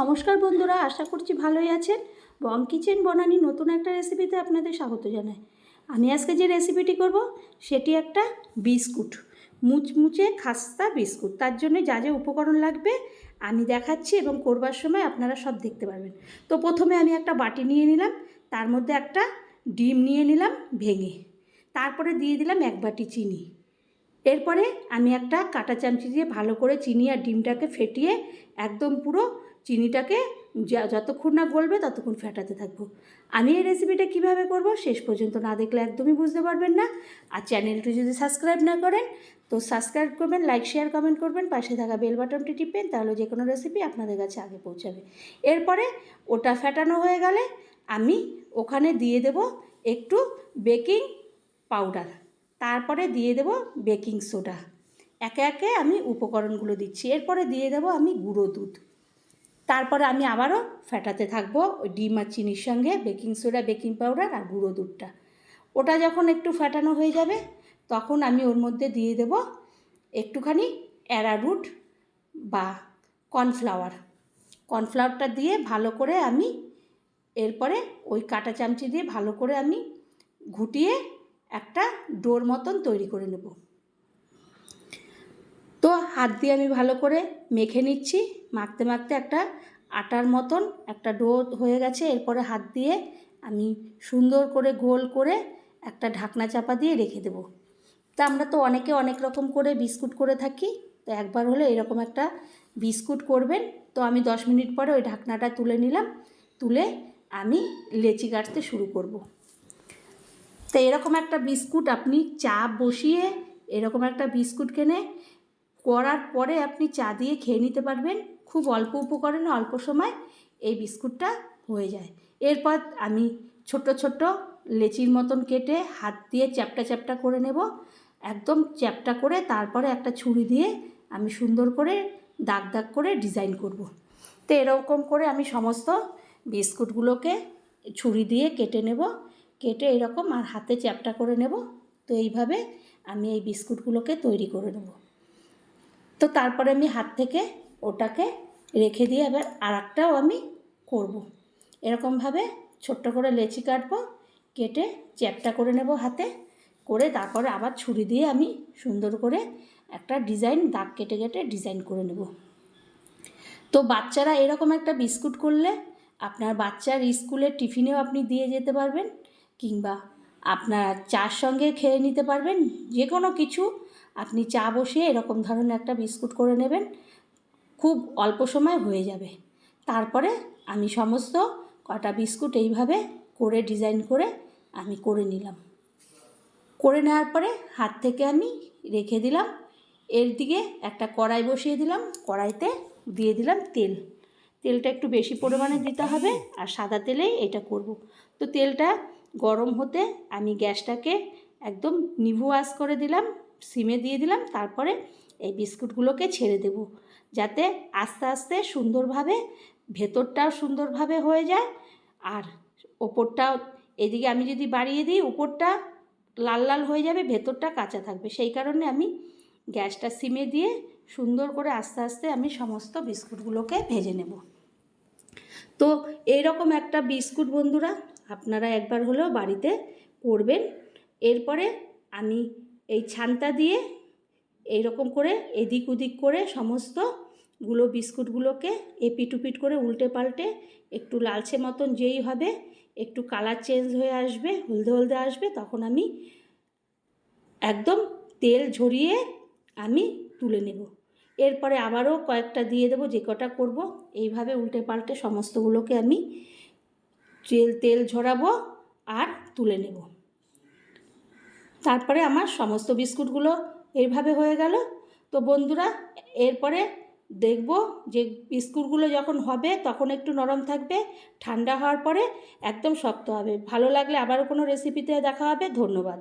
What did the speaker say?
নমস্কার বন্ধুরা, আশা করছি ভালোই আছেন। বং কিচেন বনানি নতুন একটা রেসিপিতে আপনাদের স্বাগত জানাই। আমি আজকে যে রেসিপিটি করব, সেটি একটা বিস্কুট। মুচমুচে খাস্তা বিস্কুট। তার জন্য যা যা উপকরণ লাগবে আমি দেখাচ্ছি এবং করবার সময় আপনারা সব দেখতে পারবেন। তো প্রথমে আমি একটা বাটি নিয়ে নিলাম, তার মধ্যে একটা ডিম নিয়ে নিলাম ভেঙে। তারপরে দিয়ে দিলাম এক বাটি চিনি। এরপরে আমি একটা কাঁটা চামচি দিয়ে ভালো করে চিনি আর ডিমটাকে ফেটিয়ে একদম পুরো চিনিটাকে যতক্ষণ না গলবে ততক্ষণ ফেটাতে থাকব। আমি এই রেসিপিটা কীভাবে করব শেষ পর্যন্ত না দেখলে একদমই বুঝতে পারবেন না। আর চ্যানেলটি যদি সাবস্ক্রাইব না করেন, তো সাবস্ক্রাইব করবেন লাইক শেয়ার কমেন্ট করবেন, পাশে থাকা বেল বাটনটি টিপবেন, তাহলে যে কোনো রেসিপি আপনাদের কাছে আগে পৌঁছাবে। এরপরে ওটা ফেটানো হয়ে গেলে আমি ওখানে দিয়ে দেব একটু বেকিং পাউডার তারপরে দিয়ে দেব বেকিং সোডা একে একে আমি উপকরণগুলো দিচ্ছি। এরপরে দিয়ে দেব আমি গুঁড়ো দুধ। তারপরে আমি আবারও ফেটাতে থাকব ওই ডিম আর চিনির সঙ্গে, বেকিং সোডা, বেকিং পাউডার আর গুঁড়ো দুধটা। ওটা যখন একটু ফেটানো হয়ে যাবে, তখন আমি ওর মধ্যে দিয়ে দেব একটুখানি অ্যারারুট বা কর্নফ্লাওয়ার। কর্নফ্লাওয়ারটা দিয়ে ভালো করে আমি এরপরে ওই কাঁটা চামচি দিয়ে ভালো করে আমি ঘুটিয়ে একটা ডোর মতন তৈরি করে নেব। তো হাত দিয়ে আমি ভালো করে মেখে নিচ্ছি। মাখতে মাখতে একটা আটার মতন একটা ডো হয়ে গেছে। এরপরে হাত দিয়ে আমি সুন্দর করে গোল করে একটা ঢাকনা চাপা দিয়ে রেখে দেবো। তা আমরা তো অনেকে অনেক রকম করে বিস্কুট করে থাকি। তো একবার হলে এরকম একটা বিস্কুট করবেন। তো আমি দশ মিনিট পরে ওই ঢাকনাটা তুলে নিলাম। তুলে আমি লেচি কাটতে শুরু করব। তো এরকম একটা বিস্কুট আপনি চা বসিয়ে এরকম একটা বিস্কুট কিনে করার পরে আপনি চা দিয়ে খেয়ে নিতে পারবেন। খুব অল্প উপকরণে অল্প সময় এই বিস্কুটটা হয়ে যায়। এরপর আমি ছোট ছোট লেচির মতন কেটে হাত দিয়ে চ্যাপটা চ্যাপটা করে নেব। একদম চ্যাপটা করে তারপরে একটা ছুরি দিয়ে আমি সুন্দর করে দাগ দাগ করে ডিজাইন করব। তো এরকম করে আমি সমস্ত বিস্কুটগুলোকে ছুরি দিয়ে কেটে নেব। কেটে এরকম আর হাতে চ্যাপটা করে নেব। তো এইভাবে আমি এই বিস্কুটগুলোকে তৈরি করে নেব। তো তারপরে আমি হাত থেকে ওটাকে রেখে দিয়ে এবার আর একটাও আমি করব। এরকমভাবে ছোট্ট করে লেচি কাটবো, কেটে চ্যাপটা করে নেব হাতে, করে তারপরে আবার ছুরি দিয়ে আমি সুন্দর করে একটা ডিজাইন, দাগ কেটে কেটে ডিজাইন করে নেব তো বাচ্চারা এরকম একটা বিস্কুট করলে আপনার বাচ্চার স্কুলের টিফিনেও আপনি দিয়ে যেতে পারবেন কিংবা আপনার চার সঙ্গে খেয়ে নিতে পারবেন যে কোনো কিছু। আপনি চা বসিয়ে এরকম ধরনের একটা বিস্কুট করে নেবেন। খুব অল্প সময় হয়ে যাবে। তারপরে আমি সমস্ত কটা বিস্কুট এইভাবে করে ডিজাইন করে আমি করে নিলাম। করে নেওয়ার পরে হাত থেকে আমি রেখে দিলাম। এর দিকে একটা কড়াই বসিয়ে দিলাম। কড়াইতে দিয়ে দিলাম তেল। তেলটা একটু বেশি পরিমাণে দিতে হবে আর সাদা তেলেই এটা করব। তো তেলটা গরম হতে আমি গ্যাসটাকে একদম নিভু আঁচ করে দিলাম, সিমে দিয়ে দিলাম, তারপরে এই বিস্কুটগুলোকে ছেড়ে দেব। যাতে আস্তে আস্তে সুন্দরভাবে ভেতরটাও সুন্দরভাবে হয়ে যায় আর ওপরটাও, এদিকে আমি যদি বাড়িয়ে দিই উপরটা লাল লাল হয়ে যাবে, ভেতরটা কাঁচা থাকবে। সেই কারণে আমি গ্যাসটা সিমে দিয়ে সুন্দর করে আস্তে আস্তে আমি সমস্ত বিস্কুটগুলোকে ভেজে নেব। তো এইরকম একটা বিস্কুট বন্ধুরা আপনারা একবার হলেও বাড়িতে করবেন এরপরে আমি এই ছানটা দিয়ে এইরকম করে এদিক ওদিক করে সমস্তগুলো বিস্কুটগুলোকে এপিট উপিট করে উল্টে পাল্টে একটু লালচে মতন যেই হবে, একটু কালার চেঞ্জ হয়ে আসবে, হলদে হলদে আসবে, তখন আমি একদম তেল ঝরিয়ে আমি তুলে নেব। এরপরে আবারও কয়েকটা দিয়ে দেবো, যে কটা করব, এইভাবে উল্টে পাল্টে সমস্তগুলোকে আমি তেল তেল ঝরাবো আর তুলে নেব। তারপরে আমার সমস্ত বিস্কুটগুলো এইভাবে হয়ে গেল। তো বন্ধুরা, এরপরে দেখব যে বিস্কুটগুলো যখন হবে তখন একটু নরম থাকবে, ঠান্ডা হওয়ার পরে একদম শক্ত হবে। ভালো লাগলে আবারও কোনো রেসিপিতে দেখা হবে। ধন্যবাদ।